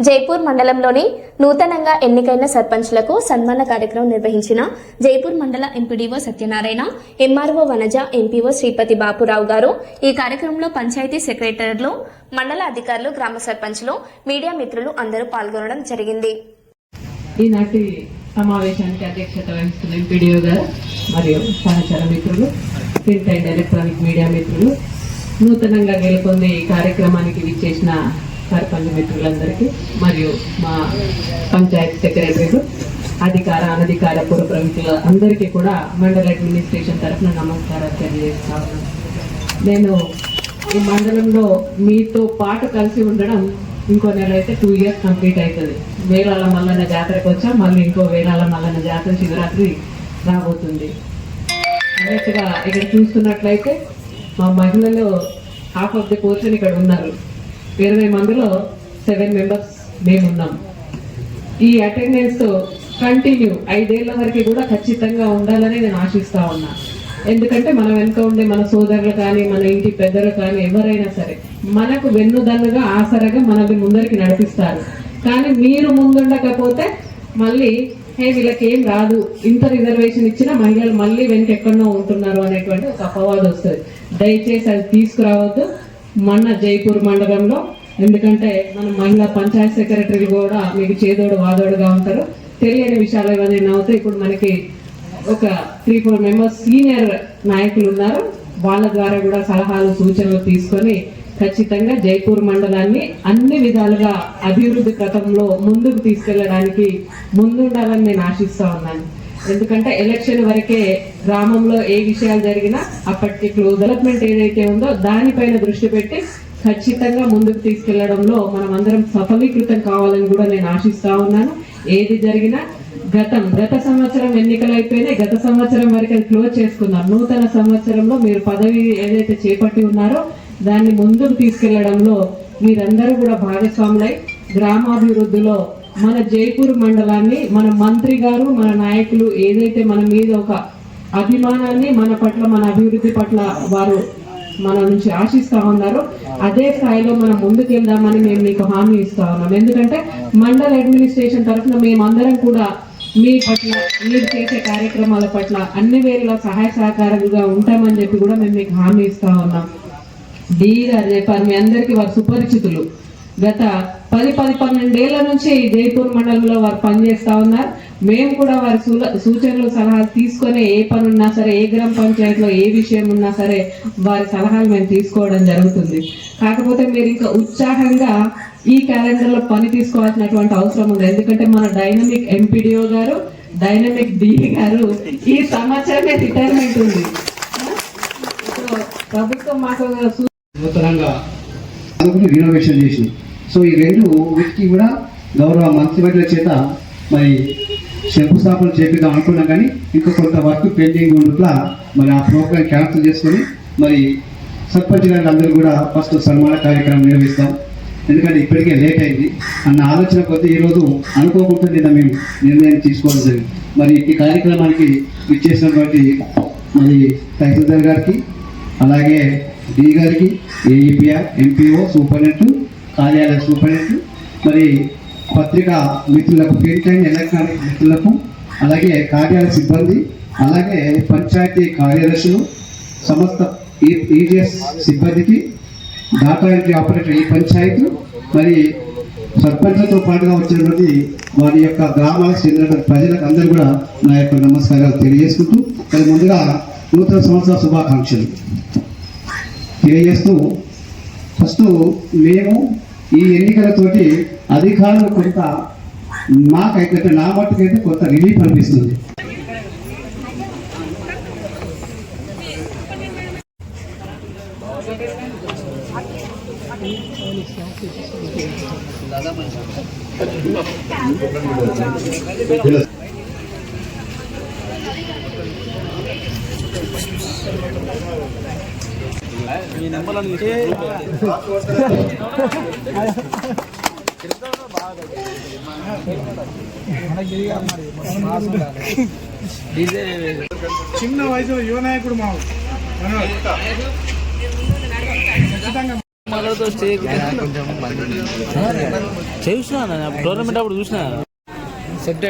జైపూర్ మండలంలోని నూతనంగా ఎన్నికైన సర్పంచ్లకు సన్మాన కార్యక్రమం నిర్వహించిన జైపూర్ మండల MPDO Satyanarayana MRO Vanaja MPO Sripathi Bapurao garu ఈ కార్యక్రమంలో పంచాయతీ సెక్రటరీలు మండల అధికారులు గ్రామ సర్పంచ్లు మీడియా మిత్రులు అందరూ పాల్గొనడం జరిగింది. ఈనాటి సమావేశానికి అధ్యక్షత వహిస్తున్న ఎంపీడీఓ గారు మరియు సహచర మిత్రులు ప్రింట్ అండ్ ఎలక్ట్రానిక్ మీడియా మిత్రులు నూతనంగా గెలుపొంది ఈ కార్యక్రమానికి విచ్చేసిన సర్పంచ్ మిత్రులందరికీ మరియు మా పంచాయత్ సెక్రటరీలు అధికార అనధికార పూర్వ ప్రముఖుల అందరికీ కూడా మండల అడ్మినిస్ట్రేషన్ తరఫున నమస్కారాలు తెలియజేస్తా నేను ఈ మండలంలో మీతో పాటు కలిసి ఉండడం ఇంకో నెల అయితే టూ ఇయర్స్ కంప్లీట్ అవుతుంది వేరాల మల్లన్న జాతరకు వచ్చా మళ్ళీ ఇంకో వేరాల మల్లన్న జాతర శివరాత్రి రాబోతుంది. అన్నట్టుగా ఇక్కడ చూస్తున్నట్లయితే మా మహిళలు హాఫ్ ఆఫ్ ది పోర్షన్ ఇక్కడ ఉన్నారు. ఇరవై మందిలో సెవెన్ మెంబర్స్ మేమున్నాం. ఈ అటెండెన్స్ కంటిన్యూ ఐదేళ్ళ వరకు కూడా ఖచ్చితంగా ఉండాలని నేను ఆశిస్తా ఉన్నా. ఎందుకంటే మన వెనుక ఉండే మన సోదరులు కానీ మన ఇంటి పెద్దలు కానీ ఎవరైనా సరే మనకు వెన్నుదన్నుగా ఆసరగా మనల్ని ముందరికి నడిపిస్తారు. కానీ మీరు ముందుండకపోతే మళ్ళీ హే వీళ్ళకి ఏం రాదు. ఇంత రిజర్వేషన్ ఇచ్చినా మహిళలు మళ్ళీ వెనక ఎక్కడో ఉంటున్నారు అనేటువంటి ఒక అపవాదం వస్తుంది. దయచేసి అది తీసుకురావద్దు. మన జైపూర్ మండలంలో ఎందుకంటే మన మహిళా పంచాయత్ సెక్రటరీలు కూడా మీకు చేదోడు వాదోడుగా ఉంటారు. తెలియని విషయాలు ఏమైనా అవుతాయి ఇప్పుడు మనకి ఒక త్రీ ఫోర్ మెంబర్స్ సీనియర్ నాయకులు ఉన్నారు. వాళ్ళ ద్వారా కూడా సలహాలు సూచనలు తీసుకొని ఖచ్చితంగా జైపూర్ మండలాన్ని అన్ని విధాలుగా అభివృద్ధి పథంలో ముందుకు తీసుకెళ్ళడానికి ముందుండాలని నేను ఆశిస్తా ఉన్నాను. ఎందుకంటే ఎలక్షన్ వరకే గ్రామంలో ఏ విషయాలు జరిగినా అప్పటికి డెవలప్మెంట్ ఏదైతే ఉందో దానిపైన దృష్టి పెట్టి ఖచ్చితంగా ముందుకు తీసుకెళ్ళడంలో మనం అందరం సఫలీకృతం కావాలని కూడా నేను ఆశిస్తా ఉన్నాను. ఏది జరిగినా గతం గత సంవత్సరం ఎన్నికలు అయిపోయినాయి. గత సంవత్సరం వరకు అది క్లోజ్ చేసుకున్నాం నూతన సంవత్సరంలో మీరు పదవి ఏదైతే చేపట్టి ఉన్నారో దాన్ని ముందుకు తీసుకెళ్ళడంలో మీరందరూ కూడా భాగస్వాములై గ్రామాభివృద్ధిలో మన జైపూర్ మండలాన్ని మన మంత్రి గారు మన నాయకులు ఏదైతే మన మీద ఒక అభిమానాన్ని మన పట్ల మన అభివృద్ధి పట్ల వారు మన నుంచి ఆశిస్తా ఉన్నారు అదే స్థాయిలో మనం ముందుకెళ్దామని మేము మీకు హామీ ఇస్తా ఉన్నాం. ఎందుకంటే మండల అడ్మినిస్ట్రేషన్ తరఫున మేమందరం కూడా మీ పట్ల మీరు చేసే కార్యక్రమాల పట్ల అన్ని వేళలా సహాయ సహకారాలుగా ఉంటామని చెప్పి కూడా మేము మీకు హామీ ఇస్తా ఉన్నాం. డి గారు చెప్పారు మీ అందరికీ వారు సుపరిచితులు. గత పది పది పన్నెండేళ్ళ నుంచి ఈ జైపూర్ మండలంలో వారు పనిచేస్తా ఉన్నారు. మేము కూడా వారి సూచనలు సలహాలు తీసుకొని ఏ పని ఉన్నా సరే ఏ గ్రామ పంచాయతీలో ఏ విషయం ఉన్నా సరే వారి సలహాలు మేము తీసుకోవడం జరుగుతుంది. కాకపోతే మీరు ఇంకా ఉత్సాహంగా ఈ క్యాలెండర్లో పని తీసుకోవాల్సినటువంటి అవసరం ఉంది. ఎందుకంటే మన dynamic MPDO garu dynamic D garu ఈ సంవత్సరమే రిటైర్మెంట్ ఉంది. ప్రభుత్వం మాకు నూతనంగా రినోవేషన్ సో ఈ రెండు వీటికి కూడా గౌరవ మంత్రివర్యుల చేత మరి శంకుస్థాపన చేపిద్దాం అనుకున్నాం కానీ ఇంకా కొంత వర్క్ పెండింగ్ ఉండట్లా మరి ఆ ప్రోగ్రామ్ క్యాన్సిల్ చేసుకొని మరి సర్పంచ్ గారికి అందరూ కూడా ఫస్ట్ సన్మాన కార్యక్రమం నిర్వహిస్తాం. ఎందుకంటే ఇప్పటికే లేట్ అయింది. అన్న ఆలోచన కొద్దీ ఈరోజు అనుకోకుండా నిన్న మేము నిర్ణయం తీసుకోవడం జరిగింది. మరి ఈ కార్యక్రమానికి ఇచ్చేసినటువంటి మరి తహసీల్దార్ గారికి అలాగే డి గారికి ఏఈపిఆర్ ఎంపీఓ సూపరింటెండెంట్ కార్యాలయ సూపరింటెండెంట్ మరి పత్రికా మిత్రులకు ప్రింట్ అండ్ ఎలక్ట్రానిక్ మిత్రులకు అలాగే కార్యాలయ సిబ్బంది అలాగే పంచాయతీ కార్యదర్శులు సమస్త ఈజీఎస్ సిబ్బందికి డాటా ఎంట్రీ ఆపరేటర్ ఈ పంచాయతీ మరి సర్పంచ్లతో పాటుగా వచ్చినటువంటి వారి యొక్క గ్రామాలకు చెందిన ప్రజలకు అందరూ కూడా నా యొక్క నమస్కారాలు తెలియజేసుకుంటూ మరి ముందుగా నూతన సంవత్సర శుభాకాంక్షలు. తెలియజేస్తూ ఫస్ట్ మేము ఈ ఎన్నికలతోటి అధికారులు కొంత మాకైతే నా మట్టుకైతే కొంత రిలీఫ్ అనిపిస్తుంది. చిన్న వయసులో యువ నాయకుడు మా చూసిన టోర్నమెంట్ అప్పుడు చూసిన. సెట్